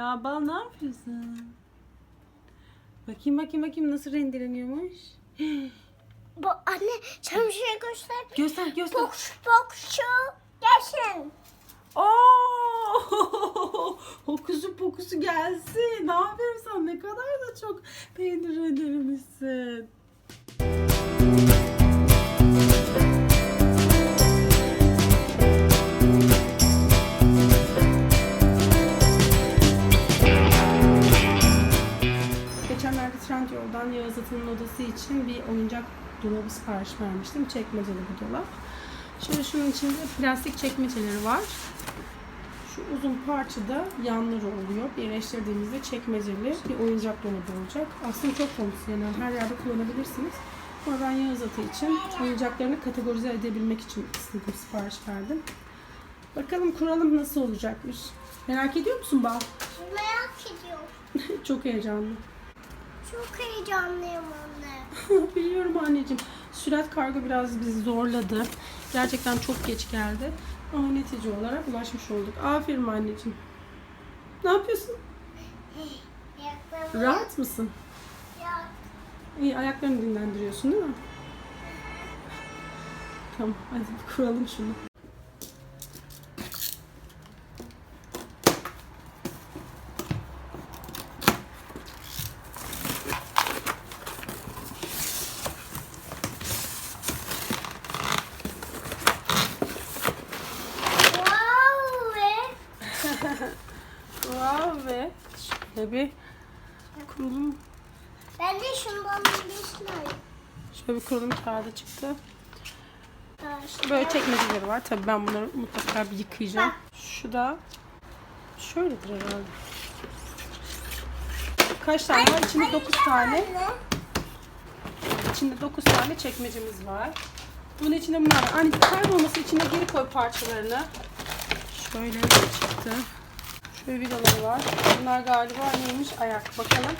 Ya bal ne yapıyorsun? Bakayım bakayım bakayım nasıl rendeleniyormuş. Bu anne sen bir şey göster. Göster göster. Box box şu gelsin. Oo! Hokusu pokusu gelsin. Ne yapıyorsun? Ne kadar da çok peynir rendelemişsin. Atan'ın odası için bir oyuncak dolabı sipariş vermiştim. Çekmeceli bir dolap. Şimdi şunun içinde plastik çekmeceleri var. Şu uzun parçada yanları oluyor. Birleştirdiğimizde çekmeceli bir oyuncak dolabı olacak. Aslında çok fonksiyonel. Her yerde kullanabilirsiniz. Ama ben Yağız Atı için oyuncaklarını kategorize edebilmek için istedim, sipariş verdim. Bakalım kuralım nasıl olacakmış. Merak ediyor musun Bal? Merak ediyorum. çok heyecanlı. Çok heyecanlıyım anne. Biliyorum anneciğim. Sürat kargo biraz bizi zorladı. Gerçekten çok geç geldi. Ama netice olarak ulaşmış olduk. Aferin anneciğim. Ne yapıyorsun? Rahat mısın? yap. İyi ayaklarını dinlendiriyorsun değil mi? Tamam hadi kuralım şunu. Wow ve Wow ve şöyle bir kurulum, ben de şundan bir slime. şöyle bir kurulum kağıdı çıktı. Böyle Böyle çekmeceleri var. Tabii ben bunları mutlaka bir yıkayacağım. Şu da şöyledir herhalde. Kaç tane var? İçinde 9 tane. İçinde 9 tane çekmecemiz var. Bunun içinde bunlar var. Anneciğim kaybolması içine geri koy parçalarını. Şöyle çıktı. Şöyle vidaları var. Bunlar galiba neymiş? Ayak. Bakalım.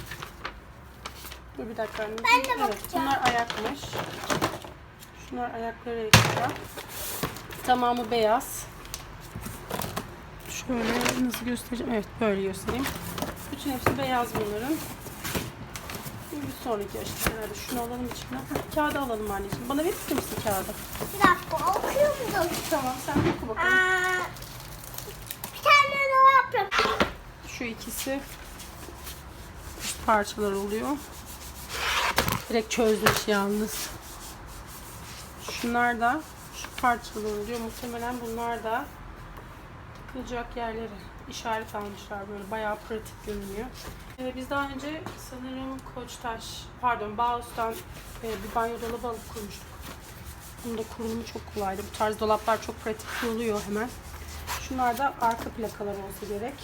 Dur bir dakika. Ben de Evet, bakacağım. bunlar ayakmış. Şunlar ayakları ekstra. Tamamı beyaz. Şöyle nasıl göstereceğim? Evet böyle göstereyim. Bütün hepsi beyaz bunların. Bir sonraki aşama herhalde. Şunu alalım içine. Heh, Kağıdı alalım anneciğim. Bana verir misin kağıdı? Bir dakika okuyor musun? Tamam sen oku bakalım. Aa, bir tane daha yapayım. Şu ikisi üst parçalar oluyor. Direkt çözmüş yalnız. Şunlar da şu parçalar oluyor. Muhtemelen bunlar da takılacak yerleri işaret almışlar böyle bayağı pratik görünüyor. Ee, biz daha önce sanırım Koçtaş, pardon Bauhaus'tan e, bir banyo dolabı alıp kurmuştuk. Bunun da kurulumu çok kolaydı. Bu tarz dolaplar çok pratik oluyor hemen. Şunlar da arka plakalar olsa gerek.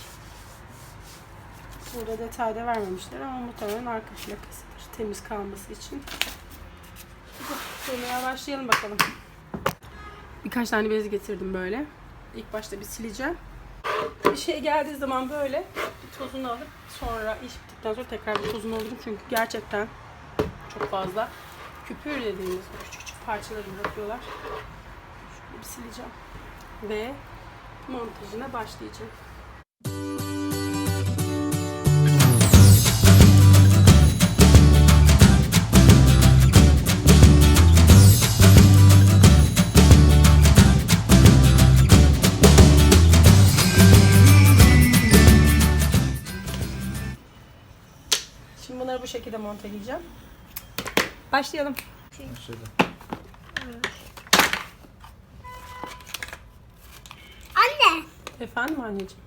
Burada detayda vermemişler ama muhtemelen arka plakasıdır. Temiz kalması için. Kurmaya başlayalım bakalım. Birkaç tane bez getirdim böyle. İlk başta bir sileceğim. Bir şey geldiği zaman böyle bir tozunu alıp sonra iş bittikten sonra tekrar bir tozunu alırım. Çünkü gerçekten çok fazla küpür dediğimiz küçük küçük parçaları bırakıyorlar. Şöyle bir sileceğim. Ve montajına başlayacağım. Monteleyeceğim. Başlayalım. Anne. Efendim anneciğim.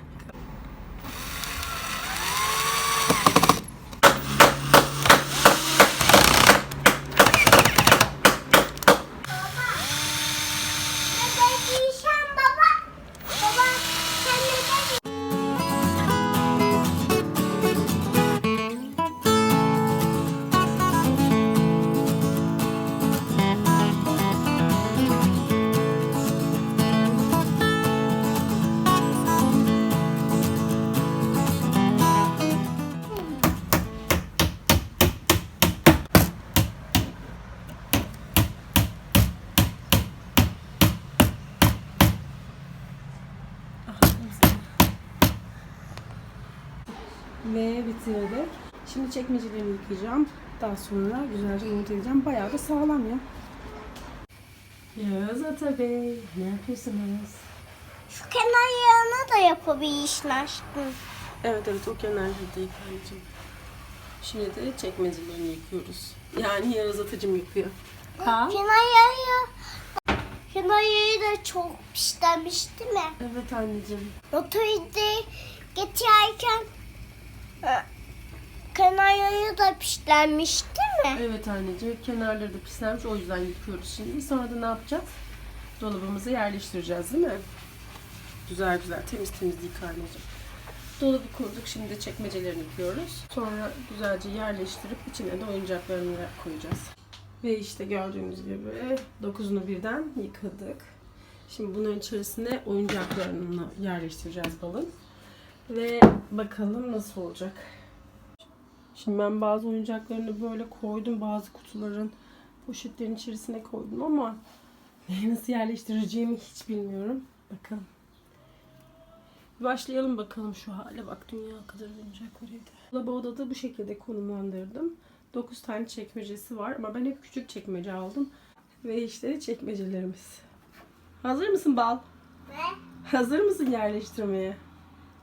Ve bitirdik. Şimdi çekmecelerimi yıkayacağım. Daha sonra güzelce monte edeceğim. Bayağı da sağlam ya. Yağız Ata Bey, ne yapıyorsunuz? Şu kenarlarına da yapabilirsin aşkım. Evet evet o kenarda değil anneciğim. Şimdi de çekmecelerini yıkıyoruz. Yani Yağız Atacım yıkıyor. Ha? Kenarları Kenarları da çok pişlenmiş değil mi? Evet anneciğim. Motoru geçerken kenarları da pişlenmiş değil mi? Evet anneciğim. Kenarları da pislenmiş o yüzden yıkıyoruz şimdi. Sonra da ne yapacağız? Dolabımıza yerleştireceğiz değil mi? Güzel güzel temiz temiz yıka anneciğim. Dolabı kurduk. Şimdi de çekmecelerini yıkıyoruz. Sonra güzelce yerleştirip içine de oyuncaklarını koyacağız. Ve işte gördüğünüz gibi dokuzunu birden yıkadık. Şimdi bunun içerisine oyuncaklarını yerleştireceğiz balın. Ve bakalım nasıl olacak. Şimdi ben bazı oyuncaklarını böyle koydum. Bazı kutuların poşetlerin içerisine koydum ama nasıl yerleştireceğimi hiç bilmiyorum. Bakalım. Başlayalım bakalım şu hale. Bak dünya kadar oyuncak var evde. Dolabı odada bu şekilde konumlandırdım. 9 tane çekmecesi var ama ben hep küçük çekmece aldım. Ve işte çekmecelerimiz. Hazır mısın Bal? Ne? Hazır mısın yerleştirmeye?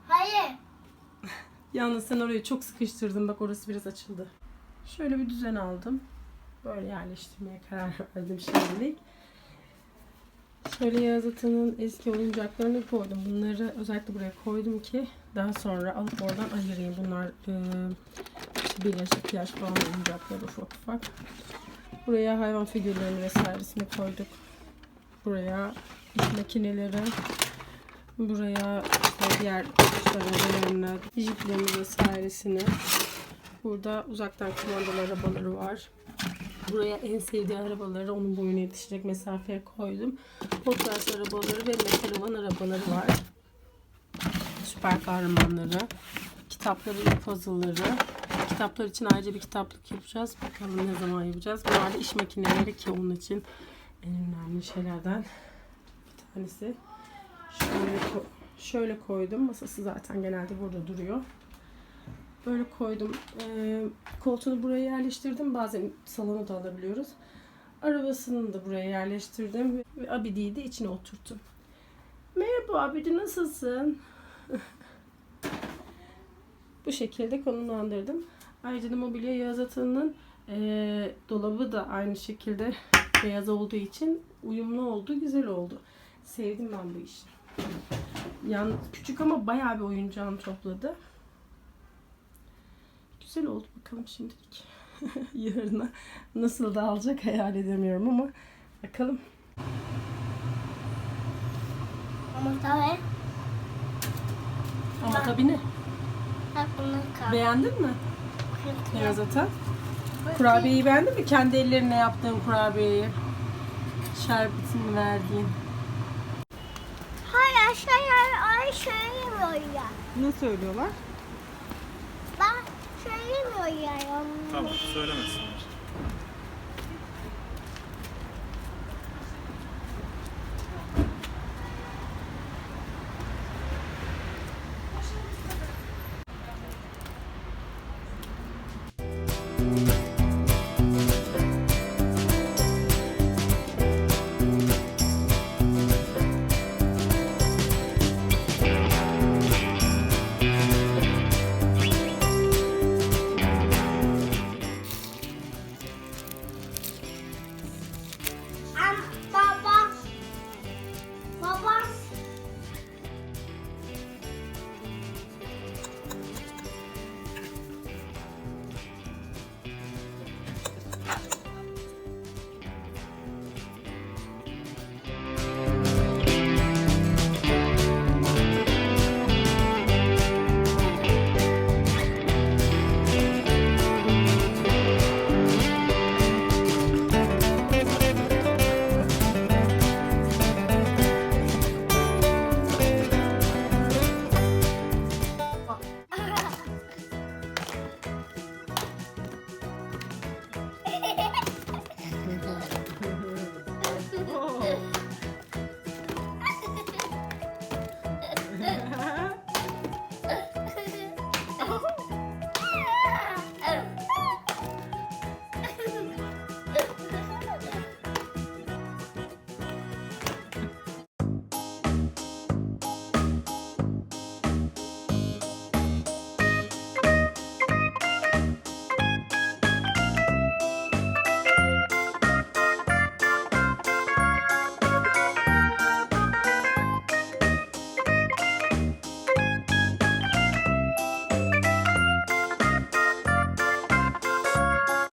Hayır. Yalnız sen orayı çok sıkıştırdın. Bak orası biraz açıldı. Şöyle bir düzen aldım. Böyle yerleştirmeye karar verdim şimdilik. Şöyle Yağız Ata'nın eski oyuncaklarını koydum. Bunları özellikle buraya koydum ki daha sonra alıp oradan ayırayım. Bunlar e, işte birleşik yaş falan oyuncaklar ufak ufak. Buraya hayvan figürlerini vesairesini koyduk. Buraya iş makineleri, Buraya işte diğer odalarını, jiplerimiz vesairesini. Burada uzaktan kumandalı arabaları var. Buraya en sevdiği arabaları onun boyuna yetişecek mesafeye koydum. Podcast arabaları ve metal arabaları var. Süper kahramanları. Kitapları ve puzzle'ları. Kitaplar için ayrıca bir kitaplık yapacağız. Bakalım ne zaman yapacağız. Bunlar da iş makineleri ki onun için en önemli şeylerden bir tanesi. Şöyle, şöyle koydum. Masası zaten genelde burada duruyor. Böyle koydum. Ee, koltuğunu buraya yerleştirdim. Bazen salona da alabiliyoruz. Arabasını da buraya yerleştirdim. Ve- Abidi'yi de içine oturttum. Merhaba Abidi nasılsın? Bu şekilde konumlandırdım. Ayrıca da mobilya Yağız Atan'ın ee, dolabı da aynı şekilde beyaz olduğu için uyumlu oldu, güzel oldu. Sevdim ben bu işi. Yani küçük ama bayağı bir oyuncağını topladı. Güzel oldu bakalım şimdilik. Yarına nasıl dağılacak hayal edemiyorum ama bakalım. Ama tabii. Ama tabii ne? Beğendin mi? Beyaz ata. Kurabiyeyi beğendin mi? Kendi ellerine yaptığın kurabiyeyi. Şerbetini verdiğin. Hayır ay söylemiyor ya. Ne söylüyorlar? Ben söylemiyor ya. Tamam söylemesinler.